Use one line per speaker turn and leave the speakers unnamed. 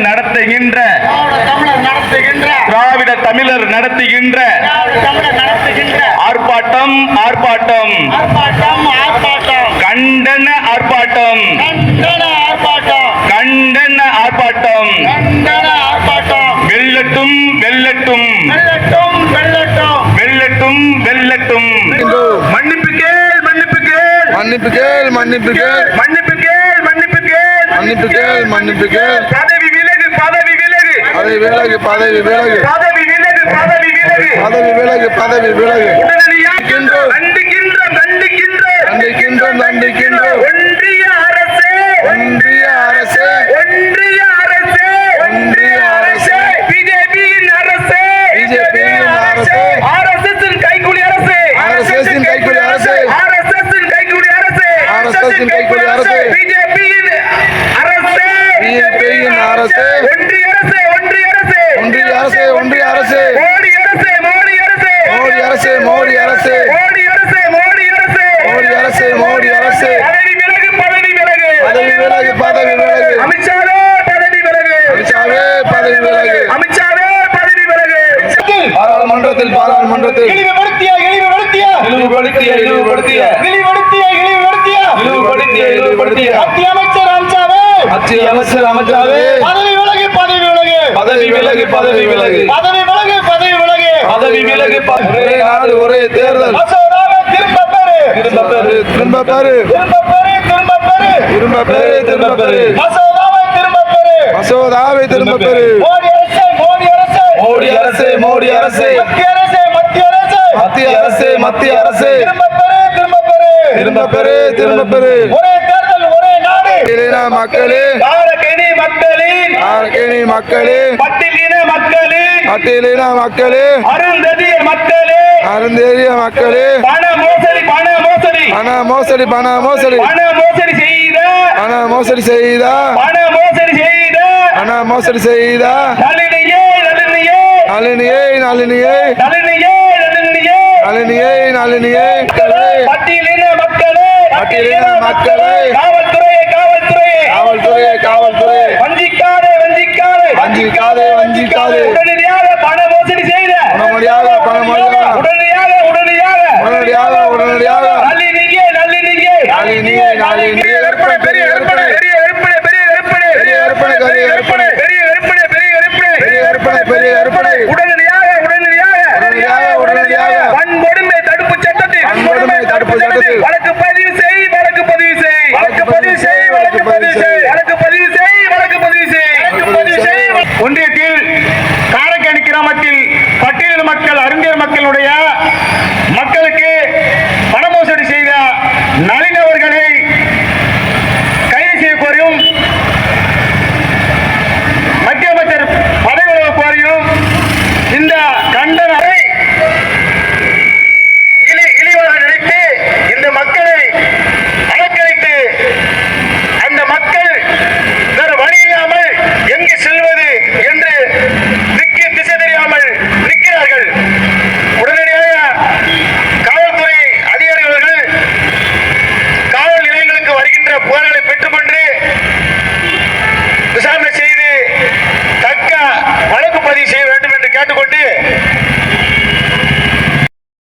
நடத்துகின்ற
திராவிட தமிழர் நடத்துகின்ற
திராவிட தமிழர் நடத்துகின்ற
திராவிட தமிழர் நடத்துகின்ற
ஆர்ப்பாட்டம் ஆர்ப்பாட்டம்.
ஆர்ப்பாட்டம் ஆர்ப்பாட்டம்.
கண்டன ஆர்ப்பாட்டம்.
கண்டன ஆர்ப்பாட்டம்.
கண்டன ஆர்ப்பாட்டம்.
கண்டன ஆர்ப்பாட்டம்.
வெல்லட்டும் வெல்லட்டும்.
வெள்ளட்டும் வெள்ளட்டும்
வெல்லட்டும் வெல்லட்டும். மன்னிப்பு கேள் மன்னிப்பு கேள்.
மன்னிப்பு கேள் மன்னிப்பு கேள்.
மன்னிப்பு கேள் மன்னிப்பு கேள்.
மன்னிப்பு கேள் மன்னிப்பு கேள்.
பதவி விலகு. பதவி விலகு
பதவி விலகு. பதவி விலகு
பதவி விலகு. பதவி விலகு
பதவி விலகு.
கண்டிக்கின்றோம் கண்டிக்கின்றோம்
கண்டிக்கின்றோம் கண்டிக்கின்றோம்
ஒன்றிய அரசே.
ஒன்றிய அரசே.
ஒன்றிய அரசே.
ஒன்றிய அரசே. பாராளுமன்றத்தில். பாராளுமன்றத்தில்
இழிவுபடுத்திய இழிவுபடுத்திய
இழிவுபடுத்திய இழிவுபடுத்திய.
இழிவுபடுத்திய இழிவுபடுத்திய.
இழிவுபடுத்திய இழிவுபடுத்திய.
மத்திய அமைச்சர் அமித்ஷாவே.
மத்திய அமைச்சர் அமைச்சராவே
பதவி விலகு பதவி விலகு.
பதவி விலகு பதவி விலகு.
பதவி விலகு பதவி விலகு.
பதவி விலகு ஒரே நாடு ஒரே தேர்தல்.
திரும்ப பெறு.
திரும்ப பெறு திரும்ப பெறு.
திரும்ப பெறு திரும்ப பெறு.
திரும்ப பெறு திரும்ப பெறு.
மசோதாவை திரும்ப பெறு.
மசோதாவை திரும்ப
மோடி அரசே மோடி அரசே
மோடி அரசே.
மத்திய அரசே மத்திய அரசே.
மத்திய அரசே மத்திய அரசே.
திரும்ப பெறு ஒரே தேர்தல் ஒரே நாடு.
மக்களே.
மக்களின். பட்டியலின மக்களின்
பட்டியலின மக்களே.
அருந்ததிய மக்களே. பண மோசடி பண மோசடி.
பண மோசடி பண மோசடி.
பண மோசடி செய்த.
பண மோசடி செய்த.
பண மோசடி செய்த.
பண மோசடி செய்த.
நளினியே நளினியே
நளினியை நளினியை
நளினியே நளினியே
நளினியை
பட்டியலின மக்களே
பட்டியலின மக்களே
காவல்துறையே காவல்துறையே
காவல்துறையே காவல்துறை
வஞ்சிக்காதே வஞ்சிக்காதே
வஞ்சிக்காதே வஞ்சிக்காதே
உடனடியாக பண மோசடி செய்த
உடனடியாக பணமளியாக
உடனடியாக உடனடியாக
உடனடியாக உடனடியாக
நளினியே நளினியே
நளினியே நளினியே
கற்பனை பெரிய கற்பனை பெரிய கற்பனை பெரிய கற்பனை
பெரிய கற்பனை, பெரிய கற்பனை.
பெரிய கற்பனை பெரிய கற்பனை
பெரிய கற்பனை பெரிய
வழக்கு பதிவு செய் வழக்கு பதிவு செய். வழக்கு பதிவு செய் வழக்கு பதிவு செய். வழக்கு பதிவு செய் வழக்கு பதிவு செய். வழக்கு பதிவு செய் ஒன்றியத்தில் காரக்கணி கிராமத்தில் பட்டியல் மக்கள் அறிஞர் மக்களுடைய மக்களுக்கு பணமோசடி செய்த நலி